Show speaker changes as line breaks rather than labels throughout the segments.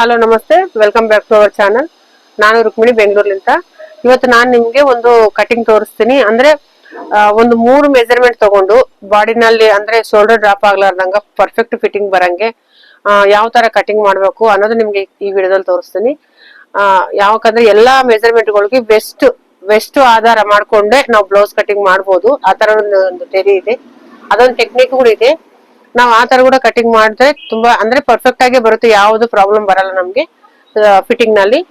Hello ನಮಸ್ತೆ. Welcome back to our channel ನಾನು ರುಕ್ಮಿಣಿ ಬೆಂಗಳೂರ್ಲಿಂದ ಇವತ್ತು ನಾನು ನಿಮ್ಗೆ ಒಂದು ಕಟಿಂಗ್ ತೋರಿಸ್ತೀನಿ. ಅಂದ್ರೆ ಒಂದು ಮೂರು ಮೆಜರ್ಮೆಂಟ್ ತಗೊಂಡು ಬಾಡಿನಲ್ಲಿ ಅಂದ್ರೆ ಶೋಲ್ಡರ್ ಡ್ರಾಪ್ ಆಗ್ಲಾರ್ದಂಗ ಪರ್ಫೆಕ್ಟ್ ಫಿಟ್ಟಿಂಗ್ ಬರಂಗೆ ಯಾವ ತರ ಕಟಿಂಗ್ ಮಾಡಬೇಕು ಅನ್ನೋದು ನಿಮ್ಗೆ ಈ ವಿಡಿಯೋದಲ್ಲಿ ತೋರಿಸ್ತೀನಿ. ಆ, ಯಾಕಂದ್ರೆ ಎಲ್ಲಾ ಮೆಜರ್ಮೆಂಟ್ಗಳಿಗೆ ಬೆಸ್ಟ್ ಬೆಸ್ಟ್ ಆಧಾರ ಮಾಡ್ಕೊಂಡೆ ನಾವು ಬ್ಲೌಸ್ ಕಟಿಂಗ್ ಮಾಡ್ಬೋದು. ಆ ತರ ಒಂದು ತೆರಿ ಇದೆ. ಅದೊಂದು ಟೆಕ್ನಿಕ್ ಇದೆ. ನಾವು ಆ ತರ ಕೂಡ ಕಟಿಂಗ್ ಮಾಡಿದ್ರೆ ತುಂಬಾ, ಅಂದ್ರೆ ಪರ್ಫೆಕ್ಟ್ ಆಗಿ ಬರುತ್ತೆ, ಯಾವ್ದು ಪ್ರಾಬ್ಲಮ್ ಬರಲ್ಲ ನಮ್ಗೆ ಫಿಟ್ಟಿಂಗ್ನಲ್ಲಿ.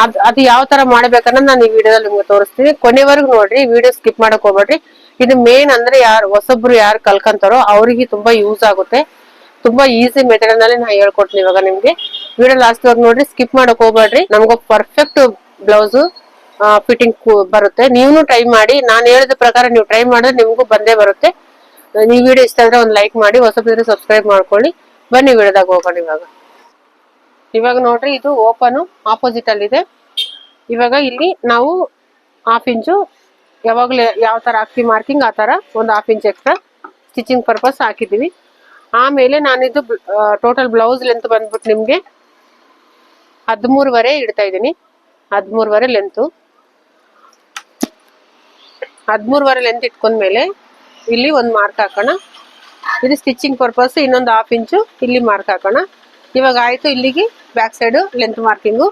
ಅದ್- ಯಾವ ತರ ಮಾಡ್ಬೇಕನ್ನೋದು ನಾನು ಈ ವಿಡಿಯೋದಲ್ಲಿ ನಿಮ್ಗೆ ತೋರಿಸ್ತೀನಿ. ಕೊನೆವರೆಗೂ ನೋಡ್ರಿ ವಿಡಿಯೋ ಸ್ಕಿಪ್ ಮಾಡಕ್ ಹೋಗ್ಬೇಡ್ರಿ. ಇದು ಮೇನ್ ಅಂದ್ರೆ ಯಾರು, ಹೊಸೊಬ್ರು ಯಾರು ಕಲ್ಕಂತಾರೋ, ಅವ್ರಿಗೆ ತುಂಬಾ ಯೂಸ್ ಆಗುತ್ತೆ. ತುಂಬಾ ಈಸಿ ಮೆಥಡ್ನಲ್ಲಿ ನಾ ಹೇಳ್ಕೊಡ್ತೀನಿ ಇವಾಗ ನಿಮ್ಗೆ. ವಿಡಿಯೋ ಲಾಸ್ಟ್ ವರ್ಗ ನೋಡ್ರಿ ಸ್ಕಿಪ್ ಮಾಡಕ್ ಹೋಗ್ಬೇಡ್ರಿ. ನಮ್ಗೆ ಪರ್ಫೆಕ್ಟ್ ಬ್ಲೌಸ್ ಫಿಟ್ಟಿಂಗ್ ಬರುತ್ತೆ. ನೀವು ಟ್ರೈ ಮಾಡಿ, ನಾನು ಹೇಳಿದ ಪ್ರಕಾರ ನೀವು ಟ್ರೈ ಮಾಡಿದ್ರೆ ನಿಮ್ಗೂ ಬಂದೇ ಬರುತ್ತೆ. ಈ ವಿಡಿಯೋ ಇಷ್ಟ ಆದರೆ ಒಂದು ಲೈಕ್ ಮಾಡಿ ಹೊಸಬಿದ್ರೆ ಸಬ್ಸ್ಕ್ರೈಬ್ ಮಾಡ್ಕೊಳ್ಳಿ. ಬನ್ನಿ ವಿಡಿಯೋದಾಗ ಹೋಗೋಣ ಇವಾಗ. ಇವಾಗ ನೋಡ್ರಿ ಇದು ಓಪನ್ ಆಪೋಸಿಟ್ ಅಲ್ಲಿ ಇದೆ. ಇವಾಗ ಇಲ್ಲಿ ನಾವು ಹಾಫ್ ಇಂಚು ಯಾವಾಗಲೇ ಯಾವ ಥರ ಹಾಕ್ತಿ ಮಾರ್ಕಿಂಗ್ ಆ ಥರ ಒಂದು half inch extra stitching purpose ಹಾಕಿದ್ದೀವಿ. ಆಮೇಲೆ ನಾನಿದು ಟೋಟಲ್ ಬ್ಲೌಸ್ ಲೆಂತ್ ಬಂದ್ಬಿಟ್ಟು ನಿಮಗೆ ಹದಿಮೂರುವರೆ ಇಡ್ತಾ ಇದ್ದೀನಿ. ಹದಿಮೂರುವರೆ ಲೆಂತು ಹದಿಮೂರುವರೆ ಲೆಂತ್ ಇಟ್ಕೊಂಡ್ಮೇಲೆ ಇಲ್ಲಿ ಒಂದು ಮಾರ್ಕ್ ಹಾಕೋಣ. ಇದು ಸ್ಟಿಚಿಂಗ್ ಪರ್ಪಸ್ ಇನ್ನೊಂದು ಹಾಫ್ ಇಂಚು ಇಲ್ಲಿ ಮಾರ್ಕ್ ಹಾಕೋಣ. ಇವಾಗ ಆಯಿತು ಇಲ್ಲಿಗೆ ಬ್ಯಾಕ್ ಸೈಡು ಲೆಂತ್ ಮಾರ್ಕಿಂಗು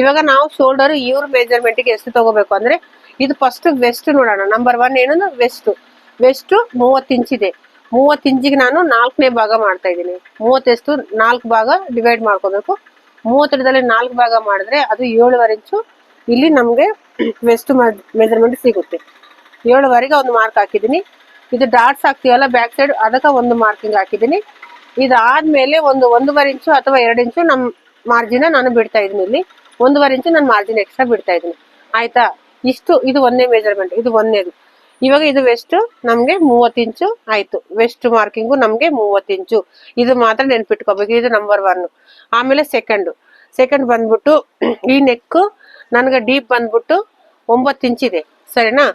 ಇವಾಗ ನಾವು ಶೋಲ್ಡರ್ ಇವ್ರ ಮೆಜರ್ಮೆಂಟಿಗೆ ಎಷ್ಟು ತಗೋಬೇಕು ಅಂದರೆ, ಇದು ಫಸ್ಟ್ ವೆಸ್ಟ್ ನೋಡೋಣ. ನಂಬರ್ ಒನ್ ಏನಂದ್ರೆ ವೆಸ್ಟು ವೆಸ್ಟು ಮೂವತ್ತು ಇಂಚಿದೆ ಮೂವತ್ತು ಇಂಚಿಗೆ ನಾನು ನಾಲ್ಕನೇ ಭಾಗ ಮಾಡ್ತಾ ಇದ್ದೀನಿ. ಮೂವತ್ತೆಷ್ಟು ನಾಲ್ಕು ಭಾಗ ಡಿವೈಡ್ ಮಾಡ್ಕೋಬೇಕು. ಮೂವತ್ತರದಲ್ಲಿ ನಾಲ್ಕು ಭಾಗ ಮಾಡಿದ್ರೆ ಅದು ಏಳುವರೆ ಇಂಚು ಇಲ್ಲಿ ನಮಗೆ ವೆಸ್ಟ್ ಮೆಜರ್ಮೆಂಟ್ ಸಿಗುತ್ತೆ. ಏಳುವರೆಗೆ ಒಂದು ಮಾರ್ಕ್ ಹಾಕಿದ್ದೀನಿ. ಇದು ಡಾಟ್ಸ್ ಹಾಕ್ತೀವಲ್ಲ, ಬ್ಯಾಕ್ ಸೈಡ್ ಅದಕ್ಕೆ ಒಂದು ಮಾರ್ಕಿಂಗ್ ಹಾಕಿದ್ದೀನಿ. ಇದಾದ್ಮೇಲೆ ಒಂದು ಒಂದೂವರೆ ಇಂಚು ಅಥವಾ ಎರಡು ಇಂಚು ನಮ್ಮ ಮಾರ್ಜಿನ ನಾನು ಬಿಡ್ತಾ ಇದ್ದೀನಿ ಇಲ್ಲಿ. ಒಂದೂವರೆ ಇಂಚು ನಾನು ಮಾರ್ಜಿನ್ ಎಕ್ಸ್ಟ್ರಾ ಬಿಡ್ತಾ ಇದ್ದೀನಿ. ಆಯ್ತಾ? ಇಷ್ಟು, ಇದು ಒಂದೇ ಮೆಜರ್ಮೆಂಟ್ ಇದು ಒಂದೇದು. ಇವಾಗ ಇದು ವೆಸ್ಟ್ ನಮಗೆ ಮೂವತ್ತು ಇಂಚು ಆಯ್ತು. ವೆಸ್ಟ್ ಮಾರ್ಕಿಂಗು ನಮಗೆ ಮೂವತ್ತು ಇಂಚು. ಇದು ಮಾತ್ರ ನೆನ್ಪಿಟ್ಕೋಬೇಕು. ಇದು ನಂಬರ್ ಒನ್ ಆಮೇಲೆ ಸೆಕೆಂಡು ಸೆಕೆಂಡ್ ಬಂದ್ಬಿಟ್ಟು, ಈ ನೆಕ್ಕು ನನಗೆ ಡೀಪ್ ಬಂದ್ಬಿಟ್ಟು ಒಂಬತ್ತು ಇಂಚಿದೆ. ಸರಿನಾ?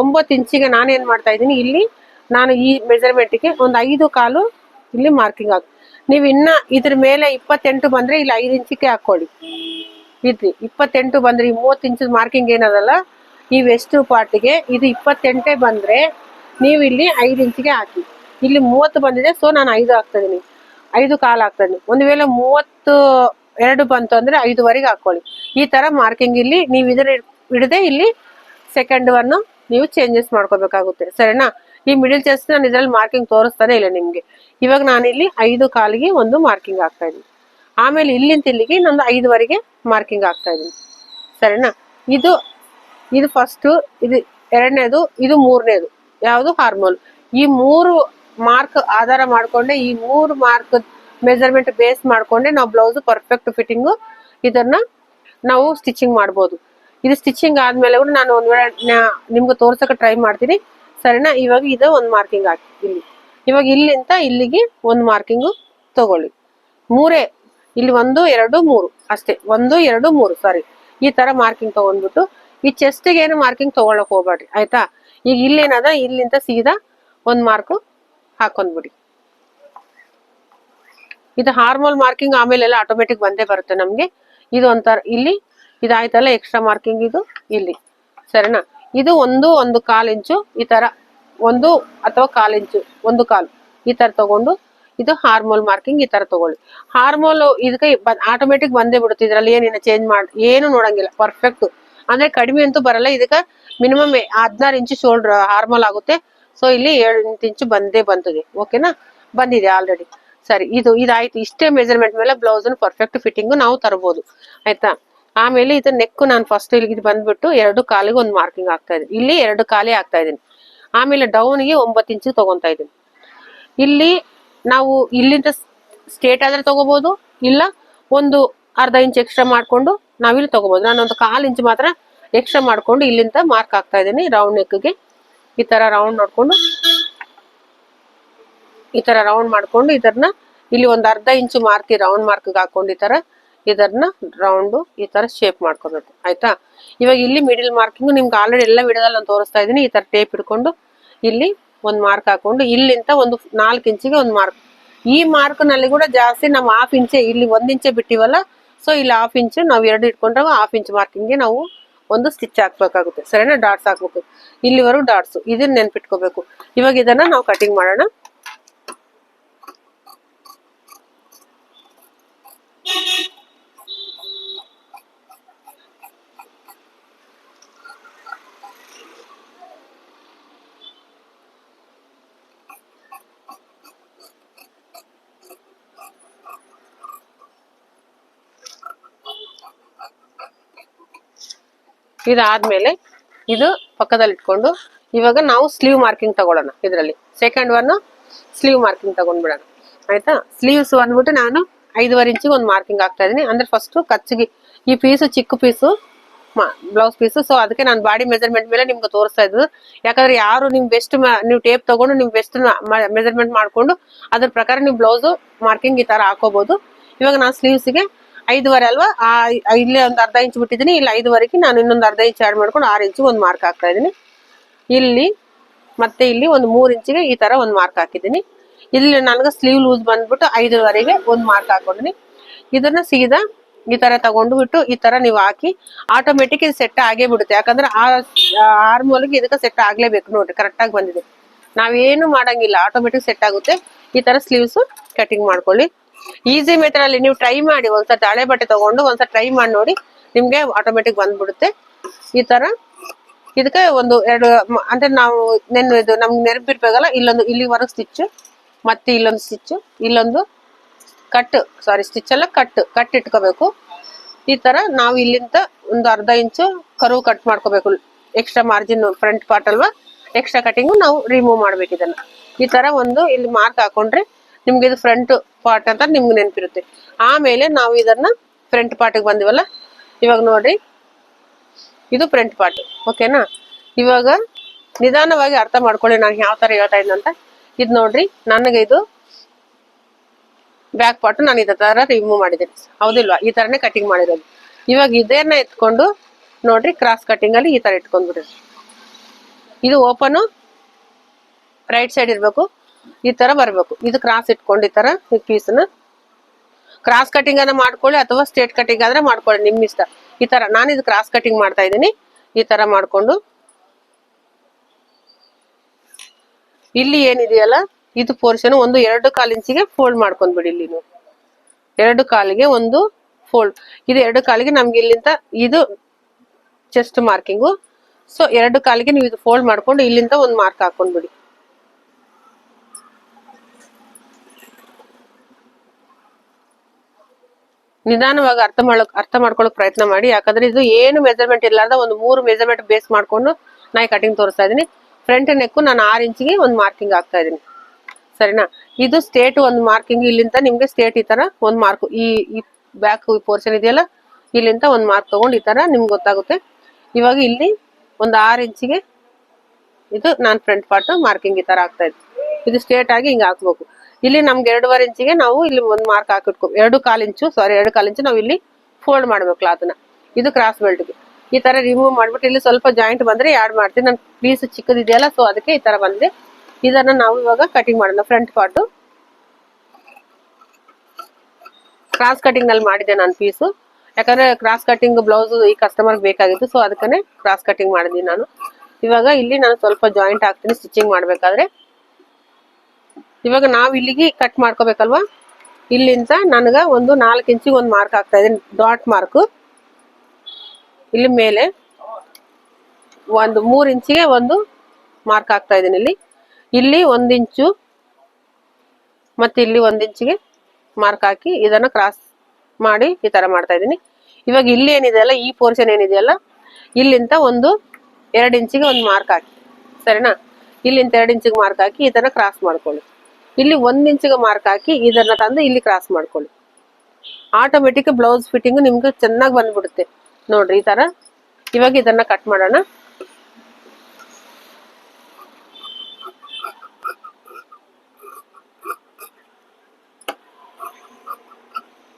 ಒಂಬತ್ತು ಇಂಚಿಗೆ ನಾನೇನು ಮಾಡ್ತಾ ಇದ್ದೀನಿ? ಇಲ್ಲಿ ನಾನು ಈ ಮೆಜರ್ಮೆಂಟ್ಗೆ ಒಂದು ಐದು ಕಾಲು ಇಲ್ಲಿ ಮಾರ್ಕಿಂಗ್ ಹಾಕಿ ನೀವು ಇನ್ನ ಇದ್ರ ಮೇಲೆ ಇಪ್ಪತ್ತೆಂಟು ಬಂದ್ರೆ ಇಲ್ಲಿ ಐದು ಇಂಚಿಗೆ ಹಾಕೊಳ್ಳಿ ಇದ್ರಿ ಇಪ್ಪತ್ತೆಂಟು ಬಂದ್ರೆ ಈ ಮೂವತ್ತು ಇಂಚದ ಮಾರ್ಕಿಂಗ್ ಏನದಲ್ಲ, ಈ ವೆಸ್ಟ್ ಪಾರ್ಟಿಗೆ ಇದು ಇಪ್ಪತ್ತೆಂಟೇ ಬಂದ್ರೆ ನೀವು ಇಲ್ಲಿ ಐದು ಇಂಚಿಗೆ ಹಾಕಿ ಇಲ್ಲಿ ಮೂವತ್ತು ಬಂದಿದೆ ಸೊ ನಾನು ಐದು ಹಾಕ್ತಿದ್ದೀನಿ ಐದು ಕಾಲು ಹಾಕ್ತಿದ್ದೀನಿ ಒಂದು ವೇಳೆ ಮೂವತ್ತು ಎರಡು ಬಂತು ಅಂದ್ರೆ ಐದುವರೆಗೆ ಹಾಕೊಳ್ಳಿ ಈ ತರ ಮಾರ್ಕಿಂಗ್ ಇಲ್ಲಿ ನೀವು ಇದರ ಹಿಡದೆ ಇಲ್ಲಿ ಸೆಕೆಂಡ್ ಅನ್ನು ನೀವು ಚೇಂಜಸ್ ಮಾಡ್ಕೋಬೇಕಾಗುತ್ತೆ. ಸರಿನಾ? ಈ ಮಿಡಿಲ್ ಚೆಸ್ಟ್ ನಾನು ಇದ್ರಲ್ಲಿ ಮಾರ್ಕಿಂಗ್ ತೋರಿಸ್ತಾನೆ ಇಲ್ಲ ನಿಮ್ಗೆ. ಇವಾಗ ನಾನಿಲ್ಲಿ ಐದು ಕಾಲಿಗೆ ಒಂದು ಮಾರ್ಕಿಂಗ್ ಹಾಕ್ತಾ ಇದ್ದೀನಿ. ಆಮೇಲೆ ಇಲ್ಲಿಂದ ಇಲ್ಲಿಗೆ ಇನ್ನೊಂದು ಐದುವರೆಗೆ ಮಾರ್ಕಿಂಗ್ ಹಾಕ್ತಾ ಇದ್ದೀನಿ. ಸರಿನಾ? ಇದು ಇದು ಫಸ್ಟು ಇದು ಎರಡನೇದು, ಇದು ಮೂರನೇದು. ಯಾವುದು? ಹಾರ್ಮೋನ್ ಈ ಮೂರು ಮಾರ್ಕ್ ಆಧಾರ ಮಾಡ್ಕೊಂಡೆ, ಈ ಮೂರು ಮಾರ್ಕ್ ಮೆಜರ್ಮೆಂಟ್ ಬೇಸ್ ಮಾಡ್ಕೊಂಡೆ ನಾವು ಬ್ಲೌಸ್ ಪರ್ಫೆಕ್ಟ್ ಫಿಟ್ಟಿಂಗು ಇದನ್ನ ನಾವು ಸ್ಟಿಚಿಂಗ್ ಮಾಡ್ಬೋದು. ಇದು ಸ್ಟಿಚಿಂಗ್ ಆದಮೇಲೆ ನಾನು ಒಂದ್ ವೇಳೆ ನಿಮ್ಗೆ ತೋರ್ಸೋಕೆ ಟ್ರೈ ಮಾಡ್ತೀನಿ. ಸರಿನಾ ಇವಾಗ ಇದು ಒಂದು ಮಾರ್ಕಿಂಗ್ ಹಾಕಿ, ಇಲ್ಲಿ. ಇವಾಗ ಇಲ್ಲಿಂದ ಇಲ್ಲಿಗೆ ಒಂದು ಮಾರ್ಕಿಂಗು ತಗೊಳ್ಳಿ. ಮೂರೇ, ಇಲ್ಲಿ ಒಂದು, ಎರಡು, ಮೂರು. ಅಷ್ಟೇ, ಒಂದು, ಎರಡು, ಮೂರು ಸಾರಿ ಈ ತರ ಮಾರ್ಕಿಂಗ್ ತಗೊಂಡ್ಬಿಟ್ಟು, ಈ ಚೆಸ್ಟಿಗೆ ಏನು ಮಾರ್ಕಿಂಗ್ ತಗೊಳಕ್ ಹೋಗ್ಬೇಡ್ರಿ, ಆಯ್ತಾ? ಈಗ ಇಲ್ಲೇನದ, ಇಲ್ಲಿಂದ ಸೀದಾ ಒಂದ್ ಮಾರ್ಕ್ ಹಾಕೊಂಡ್ಬಿಡಿ. ಇದು ಹಾರ್ಮೋಲ್ ಮಾರ್ಕಿಂಗ್ ಆಮೇಲೆ ಎಲ್ಲ ಆಟೋಮೆಟಿಕ್ ಬಂದೇ ಬರುತ್ತೆ ನಮ್ಗೆ. ಇದು ಒಂಥರ, ಇಲ್ಲಿ, ಇದಾಯ್ತಲ್ಲ ಎಕ್ಸ್ಟ್ರಾ ಮಾರ್ಕಿಂಗ್ ಇದು, ಇಲ್ಲಿ. ಸರಿನಾ ಇದು ಒಂದು ಒಂದು ಕಾಲ್ ಇಂಚು, ಈ ತರ ಒಂದು ಅಥವಾ ಕಾಲ್ ಇಂಚು, ಒಂದು ಕಾಲು ಈ ತರ ತಗೊಂಡು ಇದು ಹಾರ್ಮೋಲ್ ಮಾರ್ಕಿಂಗ್ ಈ ತರ ತಗೊಳ್ಳಿ. ಹಾರ್ಮೋಲ್ ಇದಕ್ಕೆ ಆಟೋಮೆಟಿಕ್ ಬಂದೇ ಬಿಡುತ್ತೆ. ಇದ್ರಲ್ಲಿ ಏನಿನ ಚೇಂಜ್ ಮಾಡಿ, ಏನು ನೋಡಂಗಿಲ್ಲ. ಪರ್ಫೆಕ್ಟ್ ಅಂದ್ರೆ ಕಡಿಮೆ ಅಂತೂ ಬರಲ್ಲ. ಇದಕ್ಕೆ ಮಿನಿಮಮ್ ಹದಿನಾರು ಇಂಚು ಶೋಲ್ಡರ್ ಹಾರ್ಮೋಲ್ ಆಗುತ್ತೆ. ಸೊ ಇಲ್ಲಿ ಏಳು ಎಂಟು ಇಂಚು ಬಂದೇ ಬಂದಿದೆ ಓಕೆನಾ ಬಂದಿದೆ ಆಲ್ರೆಡಿ ಸರಿ, ಇದು, ಇದಾಯ್ತು. ಇಷ್ಟೇ ಮೆಜರ್ಮೆಂಟ್ ಮೇಲೆ ಬ್ಲೌಸ್ ಪರ್ಫೆಕ್ಟ್ ಫಿಟ್ಟಿಂಗ್ ನಾವು ತರಬಹುದು ಆಯ್ತಾ? ಆಮೇಲೆ ಇದು ನೆಕ್ ನಾನು ಫಸ್ಟ್ ಇಲ್ಲಿ ಬಂದ್ಬಿಟ್ಟು ಎರಡು ಕಾಲಿಗೆ ಒಂದು ಮಾರ್ಕಿಂಗ್ ಆಗ್ತಾ ಇದ್ದೀನಿ. ಇಲ್ಲಿ ಎರಡು ಕಾಲೇ ಆಗ್ತಾ ಇದ್ದೀನಿ. ಆಮೇಲೆ ಡೌನ್ಗೆ ಒಂಬತ್ತು ಇಂಚು ತಗೊಂತಾ ಇದೀನಿ ಇಲ್ಲಿ ನಾವು ಇಲ್ಲಿಂದ ಸ್ಟೇಟ್ ಆದ್ರೆ ತಗೋಬಹುದು ಇಲ್ಲ ಒಂದು ಅರ್ಧ ಇಂಚ್ ಎಕ್ಸ್ಟ್ರಾ ಮಾಡ್ಕೊಂಡು ನಾವಿಲ್ಲಿ ತಗೋಬಹುದು ನಾನು ಒಂದು ಕಾಲು ಇಂಚ್ ಮಾತ್ರ ಎಕ್ಸ್ಟ್ರಾ ಮಾಡ್ಕೊಂಡು ಇಲ್ಲಿಂದ ಮಾರ್ಕ್ ಆಗ್ತಾ ಇದ್ದೀನಿ ರೌಂಡ್ ನೆಕ್ಗೆ ಈ ತರ ರೌಂಡ್ ನೋಡ್ಕೊಂಡು, ಈ ತರ ರೌಂಡ್ ಮಾಡ್ಕೊಂಡು ಇದನ್ನ ಇಲ್ಲಿ ಒಂದು ಅರ್ಧ ಇಂಚು ಮಾರ್ತಿ ರೌಂಡ್ ಮಾರ್ಕ್ ಹಾಕೊಂಡು ಈ ತರ ಇದನ್ನ ರೌಂಡು ಈ ತರ ಶೇಪ್ ಮಾಡ್ಕೋಬೇಕು, ಆಯ್ತಾ? ಇವಾಗ ಇಲ್ಲಿ ಮಿಡಿಲ್ ಮಾರ್ಕಿಂಗ್ ನಿಮ್ಗೆ ಆಲ್ರೆಡಿ ಎಲ್ಲ ವಿಡಿಯೋದಲ್ಲಿ ನಾನು ತೋರಿಸ್ತಾ ಇದ್ದೀನಿ, ಈ ತರ ಟೇಪ್ ಹಿಡ್ಕೊಂಡು ಇಲ್ಲಿ ಒಂದು ಮಾರ್ಕ್ ಹಾಕೊಂಡು ಇಲ್ಲಿಂದ ಒಂದು ನಾಲ್ಕು ಇಂಚಿಗೆ ಒಂದು ಮಾರ್ಕ್ ಈ ಮಾರ್ಕ್ನಲ್ಲಿ ಕೂಡ ಜಾಸ್ತಿ ನಾವು ಹಾಫ್ ಇಂಚೆ ಇಲ್ಲಿ ಒಂದ್ ಇಂಚೆ ಬಿಟ್ಟಿವಲ್ಲ ಸೊ ಇಲ್ಲಿ ಹಾಫ್ ಇಂಚು ನಾವು ಎರಡು ಇಟ್ಕೊಂಡಾಗ ಹಾಫ್ ಇಂಚ್ ಮಾರ್ಕಿಂಗ್ಗೆ ನಾವು ಒಂದು ಸ್ಟಿಚ್ ಹಾಕ್ಬೇಕಾಗುತ್ತೆ. ಸರಿನಾ? ಡಾಟ್ಸ್ ಹಾಕ್ಬೇಕು. ಇಲ್ಲಿವರೆಗೂ ಡಾಟ್ಸ್ ಇದನ್ನ ನೆನ್ಪಿಟ್ಕೋಬೇಕು. ಇವಾಗ ಇದನ್ನ ನಾವು ಕಟಿಂಗ್ ಮಾಡೋಣ. ಇದಾದ್ಮೇಲೆ ಇದು ಪಕ್ಕದಲ್ಲಿ ಇಟ್ಕೊಂಡು ಇವಾಗ ನಾವು ಸ್ಲೀವ್ ಮಾರ್ಕಿಂಗ್ ತಗೊಳ್ಳೋಣ ಇದರಲ್ಲಿ. ಸೆಕೆಂಡ್ ಒನ್ ಸ್ಲೀವ್ ಮಾರ್ಕಿಂಗ್ ತಗೊಂಡ್ಬಿಡೋಣ. ಆಯ್ತಾ? ಸ್ಲೀವ್ಸ್ ಅಂದ್ಬಿಟ್ಟು ನಾನು ಐದುವರೆ ಇಂಚಿಗೆ ಒಂದು ಮಾರ್ಕಿಂಗ್ ಹಾಕ್ತಾ ಇದ್ದೀನಿ. ಅಂದ್ರೆ ಫಸ್ಟ್ ಕಚ್ಚಿಗೆ ಈ ಪೀಸು ಚಿಕ್ಕ ಪೀಸು ಬ್ಲೌಸ್ ಪೀಸು ಸೊ ಅದಕ್ಕೆ ನಾನು ಬಾಡಿ ಮೆಜರ್ಮೆಂಟ್ ಮೇಲೆ ನಿಮ್ಗೆ ತೋರಿಸ್ತಾ ಇದ್ದು ಯಾಕಂದ್ರೆ ಯಾರು ನಿಮ್ ಬೆಸ್ಟ್ ನೀವು ಟೇಪ್ ತಗೊಂಡು ನಿಮ್ ಬೆಸ್ಟ್ ಮೆಜರ್ಮೆಂಟ್ ಮಾಡ್ಕೊಂಡು ಅದ್ರ ಪ್ರಕಾರ ನೀವು ಬ್ಲೌಸ್ ಮಾರ್ಕಿಂಗ್ ಈ ತರ ಹಾಕೋಬಹುದು ಇವಾಗ ನಾನು ಸ್ಲೀವ್ಸ್ಗೆ ಐದುವರೆ ಅಲ್ವಾ? ಆ, ಇಲ್ಲೇ ಒಂದು ಅರ್ಧ ಇಂಚ್ ಬಿಟ್ಟಿದ್ದೀನಿ. ಇಲ್ಲಿ ಐದುವರೆಗೆ ನಾನು ಇನ್ನೊಂದು ಅರ್ಧ ಇಂಚ್ ಆಡ್ ಮಾಡ್ಕೊಂಡು ಆರು ಇಂಚಿಗೆ ಒಂದು ಮಾರ್ಕ್ ಹಾಕ್ತಾ ಇದ್ದೀನಿ. ಇಲ್ಲಿ ಮತ್ತೆ ಇಲ್ಲಿ ಒಂದು ಮೂರು ಇಂಚಿಗೆ ಈ ತರ ಒಂದು ಮಾರ್ಕ್ ಹಾಕಿದ್ದೀನಿ. ಇಲ್ಲಿ ನನಗೆ ಸ್ಲೀವ್ ಲೂಸ್ ಬಂದ್ಬಿಟ್ಟು ಐದುವರೆಗೆ ಒಂದು ಮಾರ್ಕ್ ಹಾಕೊಂಡಿನಿ ಇದನ್ನ ಸೀದಾ ಈ ತರ ತಗೊಂಡು ಬಿಟ್ಟು ಈ ತರ ನೀವು ಹಾಕಿ ಆಟೋಮೆಟಿಕ್ ಇದು ಸೆಟ್ ಆಗೇ ಬಿಡುತ್ತೆ. ಯಾಕಂದ್ರೆ ಆ ಆರ್ಮೋಲ್ಗೆ ಇದಕ್ಕೆ ಸೆಟ್ ಆಗ್ಲೇಬೇಕು ನೋಡ್ರಿ ಕರೆಕ್ಟಾಗಿ ಬಂದಿದೆ. ನಾವೇನು ಮಾಡಂಗಿಲ್ಲ ಆಟೋಮೆಟಿಕ್ ಸೆಟ್ ಆಗುತ್ತೆ. ಈ ತರ ಸ್ಲೀವ್ಸ್ ಕಟಿಂಗ್ ಮಾಡ್ಕೊಳ್ಳಿ. ಈಸಿ ಮೆಥಡ್ ಅಲ್ಲಿ ನೀವು ಟ್ರೈ ಮಾಡಿ ಒಂದ್ಸತಿ ಹಳೆ ಬಟ್ಟೆ ತಗೊಂಡು ಒಂದ್ಸತಿ ಟ್ರೈ ಮಾಡಿ ನೋಡಿ, ನಿಮ್ಗೆ ಆಟೋಮೆಟಿಕ್ ಬಂದ್ಬಿಡುತ್ತೆ. ಈ ತರ. ಇದಕ್ಕೆ ಒಂದು ಎರಡು, ಅಂದ್ರೆ ನಾವು ನೆನ್ ಇದು ನಮ್ಗೆ ನೆನಪಿರ್ಬೇಕಲ್ಲ ಇಲ್ಲೊಂದು ಇಲ್ಲಿವರೆಗೆ ಸ್ಟಿಚ್ ಮತ್ತೆ ಇಲ್ಲೊಂದು ಸ್ಟಿಚ್ ಇಲ್ಲೊಂದು ಕಟ್ ಸಾರಿ ಸ್ಟಿಚ್ ಎಲ್ಲ ಕಟ್ ಕಟ್ ಇಟ್ಕೋಬೇಕು. ಈ ತರ ನಾವು ಇಲ್ಲಿಂದ ಒಂದು ಅರ್ಧ ಇಂಚು ಕರು ಕಟ್ ಮಾಡ್ಕೋಬೇಕು. ಎಕ್ಸ್ಟ್ರಾ ಮಾರ್ಜಿನ್ ಫ್ರಂಟ್ ಪಾರ್ಟ್ ಅಲ್ವಾ? ಎಕ್ಸ್ಟ್ರಾ ಕಟಿಂಗು ನಾವು ರಿಮೂವ್ ಮಾಡ್ಬೇಕು ಇದನ್ನ. ಈ ತರ ಒಂದು ಇಲ್ಲಿ ಮಾರ್ಕ್ ಹಾಕೊಂಡ್ರೆ ನಿಮ್ಗೆ ಇದು ಫ್ರಂಟ್ ಪಾರ್ಟ್ ಅಂತ ನಿಮ್ಗೆ ನೆನಪಿರುತ್ತೆ. ಆಮೇಲೆ ನಾವು ಇದನ್ನ ಫ್ರಂಟ್ ಪಾರ್ಟಿಗೆ ಬಂದಿವಲ್ಲ, ಇವಾಗ ನೋಡ್ರಿ. ಇದು ಫ್ರಂಟ್ ಪಾರ್ಟ್ ಓಕೆನಾ ಇವಾಗ ನಿಧಾನವಾಗಿ ಅರ್ಥ ಮಾಡ್ಕೊಳ್ಳಿ ನಾನು ಯಾವ ತರ ಹೇಳ್ತಾ ಇದ್ದೆ ಅಂತ. ಇದು ನೋಡ್ರಿ, ನನಗೆ ಇದು ಬ್ಯಾಕ್ ಪಾರ್ಟ್ ನಾನು ಇದೇ ತರ ರಿಮೂವ್ ಮಾಡಿದ್ದೀನಿ. ಹೌದಿಲ್ವಾ? ಈ ತರನೇ ಕಟಿಂಗ್ ಮಾಡಿರೋದು. ಇವಾಗ ಇದನ್ನ ಎತ್ಕೊಂಡು ನೋಡ್ರಿ ಕ್ರಾಸ್ ಕಟಿಂಗ್ ಅಲ್ಲಿ ಈ ತರ ಇಟ್ಕೊಂಡ್ಬಿಡ್ರಿ ಇದು ಓಪನ್ ರೈಟ್ ಸೈಡ್ ಇರ್ಬೇಕು. ಈ ತರ ಬರಬೇಕು. ಇದು ಕ್ರಾಸ್ ಇಟ್ಕೊಂಡು ಈ ತರ ಈ ಪೀಸ್ನ ಕ್ರಾಸ್ ಕಟಿಂಗ್ ಅನ್ನ ಮಾಡ್ಕೊಳ್ಳಿ ಅಥವಾ ಸ್ಟೇಟ್ ಕಟಿಂಗ್ ಆದ್ರೆ ಮಾಡ್ಕೊಳ್ಳಿ ನಿಮ್ಮ ಇಷ್ಟ. ಈ ತರ ನಾನು ಇದು ಕ್ರಾಸ್ ಕಟಿಂಗ್ ಮಾಡ್ತಾ ಇದ್ದೀನಿ. ಈ ತರ ಮಾಡ್ಕೊಂಡು. ಇಲ್ಲಿ ಏನಿದೆಯಲ್ಲ? ಇದು ಪೋರ್ಷನ್ ಒಂದು ಎರಡು ಕಾಲು ಇಂಚಿಗೆ ಫೋಲ್ಡ್ ಮಾಡ್ಕೊಂಡ್ಬಿಡಿ ಇಲ್ಲಿ ನೀವು. ಎರಡು ಕಾಲಿಗೆ ಒಂದು ಫೋಲ್ಡ್ ಇದು ಎರಡು ಕಾಲಿಗೆ ನಮ್ಗೆ ಇಲ್ಲಿಂದ ಇದು ಚೆಸ್ಟ್ ಮಾರ್ಕಿಂಗು ಸೊ ಎರಡು ಕಾಲಿಗೆ ನೀವು ಇದು ಫೋಲ್ಡ್ ಮಾಡ್ಕೊಂಡು ಇಲ್ಲಿಂದ ಒಂದು ಮಾರ್ಕ್ ಹಾಕೊಂಡ್ಬಿಡಿ ನಿಧಾನವಾಗಿ ಅರ್ಥ ಮಾಡೋಕ್ ಅರ್ಥ ಮಾಡ್ಕೊಳಕ್ ಪ್ರಯತ್ನ ಮಾಡಿ. ಯಾಕಂದ್ರೆ ಇದು ಏನು ಮೆಜರ್ಮೆಂಟ್ ಇರ್ಲಾರ್ದ ಒಂದು ಮೂರು ಮೆಜರ್ಮೆಂಟ್ ಬೇಸ್ ಮಾಡ್ಕೊಂಡು ನಾ ಕಟಿಂಗ್ ತೋರಿಸ್ತಾ ಇದೀನಿ. ಫ್ರಂಟ್ ನೆಕ್ ನಾನು ಆರು ಇಂಚಿಗೆ ಒಂದು ಮಾರ್ಕಿಂಗ್ ಹಾಕ್ತಾ ಇದೀನಿ. ಸರಿನಾ? ಇದು ಸ್ಟೇಟ್ ಒಂದು ಮಾರ್ಕಿಂಗ್ ಇಲ್ಲಿಂದ ನಿಮ್ಗೆ ಸ್ಟೇಟ್ ಈ ತರ ಒಂದು ಮಾರ್ಕ್ ಈ ಈ ಬ್ಯಾಕ್ ಪೋರ್ಷನ್ ಇದೆಯಲ್ಲ, ಇಲ್ಲಿಂದ ಒಂದು ಮಾರ್ಕ್ ತಗೊಂಡು ಈ ತರ ನಿಮ್ಗೆ ಗೊತ್ತಾಗುತ್ತೆ. ಇವಾಗ ಇಲ್ಲಿ ಒಂದು ಆರು ಇಂಚಿಗೆ ಇದು ನಾನು ಫ್ರಂಟ್ ಪಾರ್ಟ್ ಮಾರ್ಕಿಂಗ್ ಈ ತರ ಆಗ್ತಾ ಇದ್ದೀನಿ. ಇದು ಸ್ಟೇಟ್ ಆಗಿ ಹಿಂಗೆ ಹಾಕ್ಬೇಕು. ಇಲ್ಲಿ ನಮ್ಗೆ ಎರಡೂವರೆ ಇಂಚಿಗೆ ನಾವು ಇಲ್ಲಿ ಒಂದು ಮಾರ್ಕ್ ಹಾಕಿಟ್ಕೊ ಎರಡು ಕಾಲು ಇಂಚು ಸಾರಿ ಎರಡು ಕಾಲು ಇಂಚು ನಾವು ಇಲ್ಲಿ ಫೋಲ್ಡ್ ಮಾಡ್ಬೇಕು ಕ್ಲಾತ್ನ ಇದು ಕ್ರಾಸ್ ಬೆಲ್ಟ್ಗೆ ಈ ತರ ರಿಮೂವ್ ಮಾಡ್ಬಿಟ್ಟು ಇಲ್ಲಿ ಸ್ವಲ್ಪ ಜಾಯಿಂಟ್ ಬಂದ್ರೆ ಆಡ್ ಮಾಡ್ತೀನಿ. ನನ್ನ ಪೀಸ್ ಚಿಕ್ಕದಿದೆಯಲ್ಲ ಸೊ ಅದಕ್ಕೆ ಈ ತರ ಬಂದಿದೆ. ಇದನ್ನ ನಾವು ಇವಾಗ ಕಟಿಂಗ್ ಮಾಡೋಣ. ಫ್ರಂಟ್ ಪಾರ್ಟ್ ಕ್ರಾಸ್ ಕಟಿಂಗ್ನಲ್ಲಿ ಮಾಡಿದೆ ನಾನು ಪೀಸು ಯಾಕಂದ್ರೆ ಕ್ರಾಸ್ ಕಟಿಂಗ್ ಬ್ಲೌಸ್ ಈ ಕಸ್ಟಮರ್ ಬೇಕಾಗಿತ್ತು ಸೊ ಅದಕ್ಕನೆ ಕ್ರಾಸ್ ಕಟಿಂಗ್ ಮಾಡಿದೀನಿ ನಾನು. ಇವಾಗ ಇಲ್ಲಿ ನಾನು ಸ್ವಲ್ಪ ಜಾಯಿಂಟ್ ಹಾಕ್ತೀನಿ ಸ್ಟಿಚಿಂಗ್ ಮಾಡ್ಬೇಕಾದ್ರೆ. ಇವಾಗ ನಾವು ಇಲ್ಲಿಗೆ ಕಟ್ ಮಾಡ್ಕೋಬೇಕಲ್ವಾ? ಇಲ್ಲಿಂದ ನನಗೆ ಒಂದು ನಾಲ್ಕು ಇಂಚಿಗೆ ಒಂದು ಮಾರ್ಕ್ ಆಗ್ತಾ ಇದೆ ಡಾಟ್ ಮಾರ್ಕ್ ಇಲ್ಲಿ ಮೇಲೆ ಒಂದು ಮೂರು ಇಂಚಿಗೆ ಒಂದು ಮಾರ್ಕ್ ಆಗ್ತಾ ಇದೀನಿ ಇಲ್ಲಿ. ಇಲ್ಲಿ ಒಂದ್ ಇಂಚು ಮತ್ತೆ ಇಲ್ಲಿ ಒಂದ್ ಇಂಚಿಗೆ ಮಾರ್ಕ್ ಹಾಕಿ ಇದನ್ನ ಕ್ರಾಸ್ ಮಾಡಿ ಈ ತರ ಮಾಡ್ತಾ ಇದೀನಿ ಇವಾಗ ಇಲ್ಲಿ ಏನಿದೆಯಲ್ಲ ಈ ಪೋರ್ಷನ್ ಏನಿದೆಯಲ್ಲ ಇಲ್ಲಿಂದ ಒಂದು ಎರಡು ಇಂಚಿಗೆ ಒಂದು ಮಾರ್ಕ್ ಹಾಕಿ. ಸರಿನಾ? ಇಲ್ಲಿಂದ ಎರಡು ಇಂಚಿಗೆ ಮಾರ್ಕ್ ಹಾಕಿ ಈ ಥರ ಕ್ರಾಸ್ ಮಾಡ್ಕೊಳ್ಳಿ. ಇಲ್ಲಿ ಒಂದ್ ಇಂಚಿಗೆ ಮಾರ್ಕ್ ಹಾಕಿ ಇದನ್ನ ತಂದು ಇಲ್ಲಿ ಕ್ರಾಸ್ ಮಾಡ್ಕೊಳ್ಳಿ. ಆಟೋಮೆಟಿಕ್ ಬ್ಲೌಸ್ ಫಿಟ್ಟಿಂಗ್ ನಿಮ್ಗೆ ಚೆನ್ನಾಗಿ ಬಂದ್ಬಿಡುತ್ತೆ. ನೋಡ್ರಿ ಈ ತರ. ಇವಾಗ ಇದನ್ನ ಕಟ್ ಮಾಡೋಣ.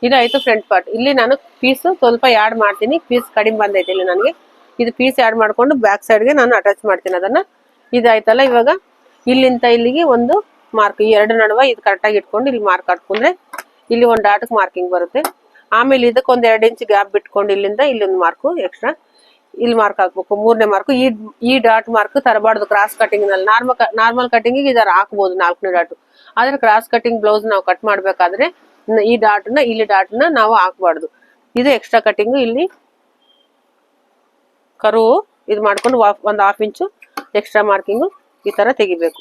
ಇದಾಯ್ತು ಫ್ರಂಟ್ ಪಾರ್ಟ್ ಇಲ್ಲಿ ನಾನು ಪೀಸ್ ಸ್ವಲ್ಪ ಆ್ಯಡ್ ಮಾಡ್ತೀನಿ. ಪೀಸ್ ಕಡಿಮೆ ಬಂದೈತೆ ಇಲ್ಲಿ ನನಗೆ. ಇದು ಪೀಸ್ ಆ್ಯಡ್ ಮಾಡ್ಕೊಂಡು ಬ್ಯಾಕ್ ಸೈಡ್ಗೆ ನಾನು ಅಟ್ಯಾಚ್ ಮಾಡ್ತೀನಿ ಅದನ್ನ. ಇದಾಯ್ತಲ್ಲ ಇವಾಗ? ಇಲ್ಲಿಂದ ಇಲ್ಲಿಗೆ ಒಂದು ಮಾರ್ಕ್ ಎರಡು ನಡುವೆ ಇದು ಕರೆಕ್ಟಾಗಿ ಇಟ್ಕೊಂಡು ಇಲ್ಲಿ ಮಾರ್ಕ್ ಹಾಕೊಂಡ್ರೆ ಇಲ್ಲಿ ಒಂದು ಡಾಟ್ಗೆ ಮಾರ್ಕಿಂಗ್ ಬರುತ್ತೆ. ಆಮೇಲೆ ಇದಕ್ಕೆ ಒಂದು ಎರಡು ಇಂಚ್ ಗ್ಯಾಪ್ ಬಿಟ್ಕೊಂಡು ಇಲ್ಲಿಂದ ಇಲ್ಲೊಂದು ಮಾರ್ಕು ಎಕ್ಸ್ಟ್ರಾ ಇಲ್ಲಿ ಮಾರ್ಕ್ ಹಾಕ್ಬೇಕು. ಮೂರನೇ ಮಾರ್ಕ್ ಈ ಈ ಡಾಟ್ ಮಾರ್ಕ್ ತರಬಾರ್ದು ಕ್ರಾಸ್ ಕಟಿಂಗ್ನಲ್ಲಿ. ನಾರ್ಮಲ್ ನಾರ್ಮಲ್ ಕಟಿಂಗ್ ಇದರ ಹಾಕ್ಬೋದು ನಾಲ್ಕನೇ ಡಾಟ್ ಆದ್ರೆ ಕ್ರಾಸ್ ಕಟಿಂಗ್ ಬ್ಲೌಸ್ ನಾವು ಕಟ್ ಮಾಡಬೇಕಾದ್ರೆ ಈ ಡಾಟ್ನ, ಇಲ್ಲಿ ಡಾಟ್ನ ನಾವು ಹಾಕ್ಬಾರ್ದು. ಇದು ಎಕ್ಸ್ಟ್ರಾ ಕಟಿಂಗ್ ಇಲ್ಲಿ ಕರು ಇದು ಮಾಡ್ಕೊಂಡು ಒಂದ್ ಹಾಫ್ ಇಂಚು ಎಕ್ಸ್ಟ್ರಾ ಮಾರ್ಕಿಂಗ್ ಈ ತರ ತೆಗಿಬೇಕು.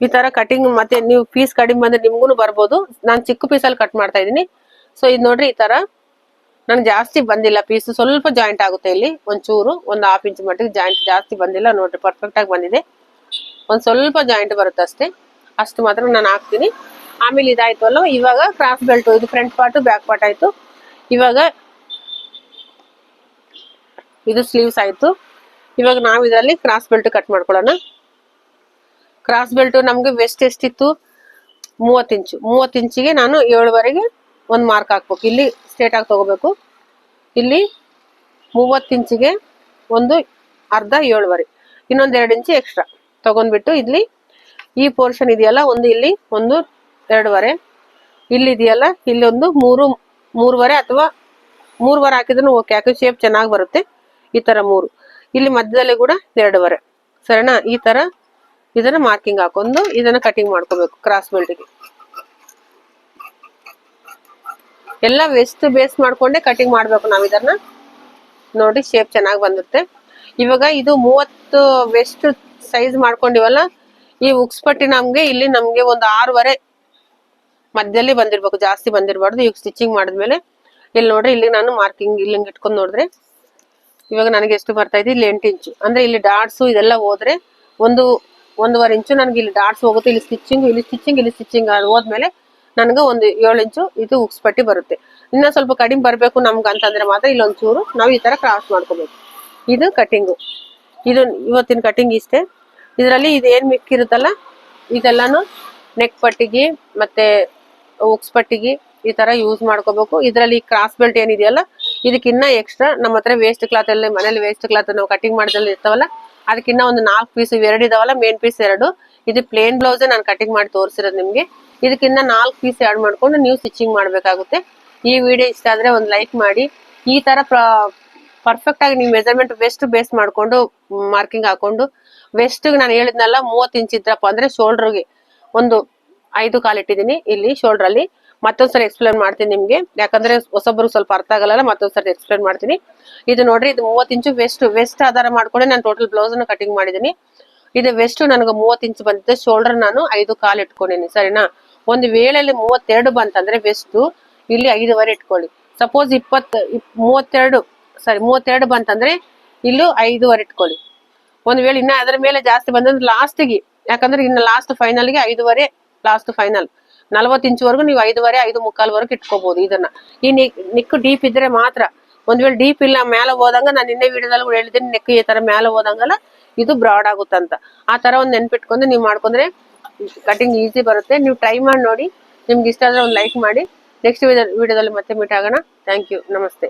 ಈ ತರ ಕಟಿಂಗ್ ಮತ್ತೆ ನೀವು ಪೀಸ್ ಕಡಿಮೆ ಬಂದ್ರೆ ನಿಮ್ಗೂ ಬರ್ಬೋದು. ನಾನು ಚಿಕ್ಕ ಪೀಸಲ್ಲಿ ಕಟ್ ಮಾಡ್ತಾ ಇದೀನಿ ಸೊ ಇದು ನೋಡ್ರಿ ಈ ತರ. ನಂಗೆ ಜಾಸ್ತಿ ಬಂದಿಲ್ಲ ಪೀಸ್ ಸ್ವಲ್ಪ ಜಾಯಿಂಟ್ ಆಗುತ್ತೆ ಇಲ್ಲಿ. ಒಂಚೂರು, ಒಂದು ಹಾಫ್ ಇಂಚ್ ಮಟ್ಟಿಗೆ ಜಾಯಿಂಟ್ ಜಾಸ್ತಿ ಬಂದಿಲ್ಲ. ನೋಡ್ರಿ ಪರ್ಫೆಕ್ಟ್ ಆಗಿ ಬಂದಿದೆ. ಒಂದ್ ಸ್ವಲ್ಪ ಜಾಯಿಂಟ್ ಬರುತ್ತೆ ಅಷ್ಟೇ. ಅಷ್ಟು ಮಾತ್ರ ನಾನು ಹಾಕ್ತೀನಿ. ಆಮೇಲೆ ಇದಾಯ್ತು ಅಲ್ಲ, ಇವಾಗ ಕ್ರಾಸ್ ಬೆಲ್ಟ್ ಇದು ಫ್ರಂಟ್ ಪಾರ್ಟ್ ಬ್ಯಾಕ್ ಪಾರ್ಟ್ ಆಯ್ತು. ಇವಾಗ ಇದು ಸ್ಲೀವ್ಸ್ ಆಯ್ತು. ಇವಾಗ ನಾವು ಇದರಲ್ಲಿ ಕ್ರಾಸ್ ಬೆಲ್ಟ್ ಕಟ್ ಮಾಡ್ಕೊಳ್ಳೋಣ. ಕ್ರಾಸ್ ಬೆಲ್ಟ್ ನಮ್ಗೆ ವೆಸ್ಟ್ ಎಷ್ಟಿತ್ತು? ಮೂವತ್ತು ಇಂಚು ಮೂವತ್ತು ಇಂಚಿಗೆ ನಾನು ಏಳುವರೆಗೆ ಒಂದು ಮಾರ್ಕ್ ಹಾಕ್ಬೇಕು. ಇಲ್ಲಿ ಸ್ಟ್ರೇಟ್ ಆಗಿ ತಗೋಬೇಕು. ಇಲ್ಲಿ ಮೂವತ್ತು ಇಂಚಿಗೆ ಒಂದು ಅರ್ಧ ಏಳುವರೆ. ಇನ್ನೊಂದು ಎರಡು ಇಂಚು ಎಕ್ಸ್ಟ್ರಾ ತಗೊಂಡ್ಬಿಟ್ಟು ಇಲ್ಲಿ ಈ ಪೋರ್ಷನ್ ಇದೆಯಲ್ಲ, ಒಂದು ಇಲ್ಲಿ, ಒಂದು ಎರಡೂವರೆ. ಇಲ್ಲಿ ಇದೆಯಲ್ಲ, ಇಲ್ಲಿ ಒಂದು ಮೂರು, ಮೂರುವರೆ ಅಥವಾ ಮೂರುವರೆ ಹಾಕಿದ್ರು ಓಕೆ ಯಾಕೆ ಶೇಪ್ ಚೆನ್ನಾಗಿ ಬರುತ್ತೆ. ಈ ತರ ಮೂರು. ಇಲ್ಲಿ ಮಧ್ಯದಲ್ಲಿ ಕೂಡ ಎರಡೂವರೆ. ಸರಿನಾ? ಈ ತರ ಇದನ್ನ ಮಾರ್ಕಿಂಗ್ ಹಾಕೊಂಡು ಇದನ್ನ ಕಟಿಂಗ್ ಮಾಡ್ಕೋಬೇಕು ಕ್ರಾಸ್ ಬೆಲ್ಟ್ಗೆ ಎಲ್ಲ ವೆಸ್ಟ್ ಬೇಸ್ ಮಾಡ್ಕೊಂಡೆ ಕಟಿಂಗ್ ಮಾಡ್ಬೇಕು ನಾವು ಇದನ್ನ. ನೋಡಿ ಶೇಪ್ ಚೆನ್ನಾಗಿ ಬಂದಿರುತ್ತೆ. ಇವಾಗ ಇದು ಮೂವತ್ತು ವೆಸ್ಟ್ ಸೈಜ್ ಮಾಡ್ಕೊಂಡಿವಲ್ಲ, ಈ ಉಕ್ಸ್ಪಟ್ಟಿ ನಮ್ಗೆ ಇಲ್ಲಿ ನಮ್ಗೆ ಒಂದು ಆರೂವರೆ ಮಧ್ಯದಲ್ಲಿ ಬಂದಿರ್ಬೇಕು, ಜಾಸ್ತಿ ಬಂದಿರಬಾರ್ದು. ಈಗ ಸ್ಟಿಚಿಂಗ್ ಮಾಡಿದ್ಮೇಲೆ ಇಲ್ಲಿ ನೋಡ್ರಿ, ಇಲ್ಲಿ ನಾನು ಮಾರ್ಕಿಂಗ್ ಇಲ್ಲಿ ಇಟ್ಕೊಂಡು ನೋಡಿದ್ರೆ ಇವಾಗ ನನಗೆ ಎಷ್ಟು ಬರ್ತಾ ಇದೆ? ಇಲ್ಲಿ ಎಂಟು ಇಂಚು. ಅಂದ್ರೆ ಇಲ್ಲಿ ಡಾಟ್ಸು ಇದೆಲ್ಲ ಹೋದ್ರೆ ಒಂದು ಒಂದೂವರೆ ಇಂಚು ನನಗೆ ಇಲ್ಲಿ ಡಾಟ್ಸ್ ಹೋಗುತ್ತೆ, ಇಲ್ಲಿ ಸ್ಟಿಚಿಂಗ್ ಇಲ್ಲಿ ಸ್ಟಿಚಿಂಗ್ ಇಲ್ಲಿ ಸ್ಟಿಚಿಂಗ್ ಅದು ಹೋದ್ಮೇಲೆ ನನಗೆ ಒಂದು ಏಳು ಇಂಚು ಇದು ಉಕ್ಸ್ ಪಟ್ಟಿ ಬರುತ್ತೆ. ಇನ್ನೂ ಸ್ವಲ್ಪ ಕಡಿಮೆ ಬರಬೇಕು ನಮ್ಗೆ ಅಂತಂದ್ರೆ ಮಾತ್ರ ಇಲ್ಲೊಂದು ಚೂರು ನಾವು ಈ ತರ ಕ್ರಾಸ್ ಮಾಡ್ಕೋಬೇಕು. ಇದು ಕಟ್ಟಿಂಗು ಇದು ಇವತ್ತಿನ ಕಟ್ಟಿಂಗ್ ಇಷ್ಟೇ. ಇದರಲ್ಲಿ ಇದು ಏನ್ ಮಿಕ್ಕಿರುತ್ತಲ್ಲ ಇದೆಲ್ಲಾನು ನೆಕ್ ಪಟ್ಟಿಗೆ ಮತ್ತೆ ಉಕ್ಸ್ ಪಟ್ಟಿಗೆ ಈ ತರ ಯೂಸ್ ಮಾಡ್ಕೋಬೇಕು. ಇದರಲ್ಲಿ ಕ್ರಾಸ್ ಬೆಲ್ಟ್ ಏನಿದೆಯಲ್ಲ, ಇದಕ್ಕಿನ್ನ ಎಕ್ಸ್ಟ್ರಾ ನಮ್ಮ ಹತ್ರ ವೇಸ್ಟ್ ಕ್ಲಾತ್ ಅಲ್ಲಿ ಮನೇಲಿ ವೇಸ್ಟ್ ಕ್ಲಾತ್ ನಾವು ಕಟ್ಟಿಂಗ್ ಮಾಡಿದಲ್ಲಿ ಇರ್ತಾವಲ್ಲ ಅದಕ್ಕಿನ್ನ ಒಂದು ನಾಲ್ಕು ಪೀಸ್ ಎರಡು ಇದಾವಲ್ಲ ಮೇನ್ ಪೀಸ್ ಎರಡು. ಇದು ಪ್ಲೇನ್ ಬ್ಲೌಸ್ ನಾನು ಕಟಿಂಗ್ ಮಾಡಿ ತೋರಿಸಿರೋದು ನಿಮಗೆ. ಇದಕ್ಕಿನ್ನ ನಾಲ್ಕು ಪೀಸ್ ಆ್ಯಡ್ ಮಾಡ್ಕೊಂಡು ನೀವು ಸ್ಟಿಚಿಂಗ್ ಮಾಡಬೇಕಾಗುತ್ತೆ. ಈ ವಿಡಿಯೋ ಇಷ್ಟ ಆದ್ರೆ ಒಂದು ಲೈಕ್ ಮಾಡಿ. ಈ ತರ ಪರ್ಫೆಕ್ಟ್ ಆಗಿ ನೀವು ಮೆಜರ್ಮೆಂಟ್ ವೆಸ್ಟ್ ಬೇಸ್ ಮಾಡ್ಕೊಂಡು ಮಾರ್ಕಿಂಗ್ ಹಾಕೊಂಡು. ವೆಸ್ಟ್ ನಾನು ಹೇಳಿದ್ನಲ್ಲ, ಮೂವತ್ತು ಇಂಚ್ ಇದ್ರಪ್ಪ ಅಂದ್ರೆ ಶೋಲ್ಡ್ರಿಗೆ ಒಂದು ಐದು ಕಾಲು ಇಟ್ಟಿದ್ದೀನಿ. ಇಲ್ಲಿ ಶೋಲ್ಡರ್ ಅಲ್ಲಿ ಮತ್ತೊಂದ್ಸರಿ ಎಕ್ಸ್ಪ್ಲೇನ್ ಮಾಡ್ತೀನಿ ನಿಮ್ಗೆ. ಯಾಕಂದ್ರೆ ಹೊಸೊಬ್ರಿಗೆ ಸ್ವಲ್ಪ ಅರ್ಥ ಆಗಲ್ಲ ಮತ್ತೊಂದ್ಸರಿ ಎಕ್ಸ್ಪ್ಲೇನ್ ಮಾಡ್ತೀನಿ. ಇದು ನೋಡ್ರಿ, ಇದು ಮೂವತ್ತು ಇಂಚು ವೆಸ್ಟ್. ವೆಸ್ಟ್ ಆಧಾರ ಮಾಡ್ಕೊಂಡು ನಾನು ಟೋಟಲ್ ಬ್ಲೌಸ್ ಅನ್ನ ಕಟಿಂಗ್ ಮಾಡಿದೀನಿ ಇದು ವೆಸ್ಟ್ ನನಗೆ ಮೂವತ್ತು ಇಂಚು ಬಂದಿದೆ. ಶೋಲ್ಡರ್ ನಾನು ಐದು ಕಾಲು ಇಟ್ಕೊಂಡಿನಿ ಸರಿನಾ? ಒಂದು ವೇಳೆಯಲ್ಲಿ ಮೂವತ್ತೆರಡು ಬಂತಂದ್ರೆ ವೆಸ್ಟ್. ಇಲ್ಲಿ ಐದುವರೆ ಇಟ್ಕೊಳ್ಳಿ. ಸಪೋಸ್ ಇಪ್ಪತ್ ಇಪ್- ಮೂವತ್ತೆರಡು, ಸಾರಿ, ಮೂವತ್ತೆರಡು ಬಂತಂದ್ರೆ ಇಲ್ಲೂ ಐದುವರೆ ಇಟ್ಕೊಳ್ಳಿ. ಒಂದ್ ವೇಳೆ ಇನ್ನ ಅದರ ಮೇಲೆ ಜಾಸ್ತಿ ಬಂದ್ರೆ ಲಾಸ್ಟಿಗೆ ಯಾಕಂದ್ರೆ ಇನ್ನು ಲಾಸ್ಟ್ ಫೈನಲ್ಗೆ ಐದುವರೆ ಲಾಸ್ಟ್ ಫೈನಲ್ ನಲವತ್ತು ಇಂಚ್ವರೆಗೂ ನೀವು ಐದುವರೆ, ಐದು ಮುಕ್ಕಾಲ್ವರೆಗೂ ಇಟ್ಕೋಬಹುದು ಇದನ್ನ. ಈ ನಿಕ್ ನಿಕ್ ಡೀಪ್ ಇದ್ರೆ ಮಾತ್ರ. ಒಂದ್ ವೇಳೆ ಡೀಪ್ ಇಲ್ಲ ಮೇಲೆ ಹೋದಂಗ ನಾನು ನಿನ್ನೆ ವಿಡಿಯೋದಲ್ಲಿ ಹೇಳಿದ್ದೀನಿ ನೆಕ್ ಈ ತರ ಮೇಲೆ ಹೋದಂಗಲ್ಲ, ಇದು ಬ್ರಾಡ್ ಆಗುತ್ತಂತ. ಆ ತರ ಒಂದ್ ನೆನ್ಪಿಟ್ಕೊಂಡು ನೀವು ಮಾಡ್ಕೊಂಡ್ರೆ ಕಟಿಂಗ್ ಈಸಿ ಬರುತ್ತೆ. ನೀವು ಟ್ರೈ ಮಾಡಿ ನೋಡಿ. ನಿಮ್ಗೆ ಇಷ್ಟ ಆದ್ರೆ ಒಂದು ಲೈಕ್ ಮಾಡಿ. ನೆಕ್ಸ್ಟ್ ವಿಡಿಯೋದಲ್ಲಿ ಮತ್ತೆ ಮೀಟ್ ಆಗೋಣ. ಥ್ಯಾಂಕ್ ಯು ನಮಸ್ತೆ.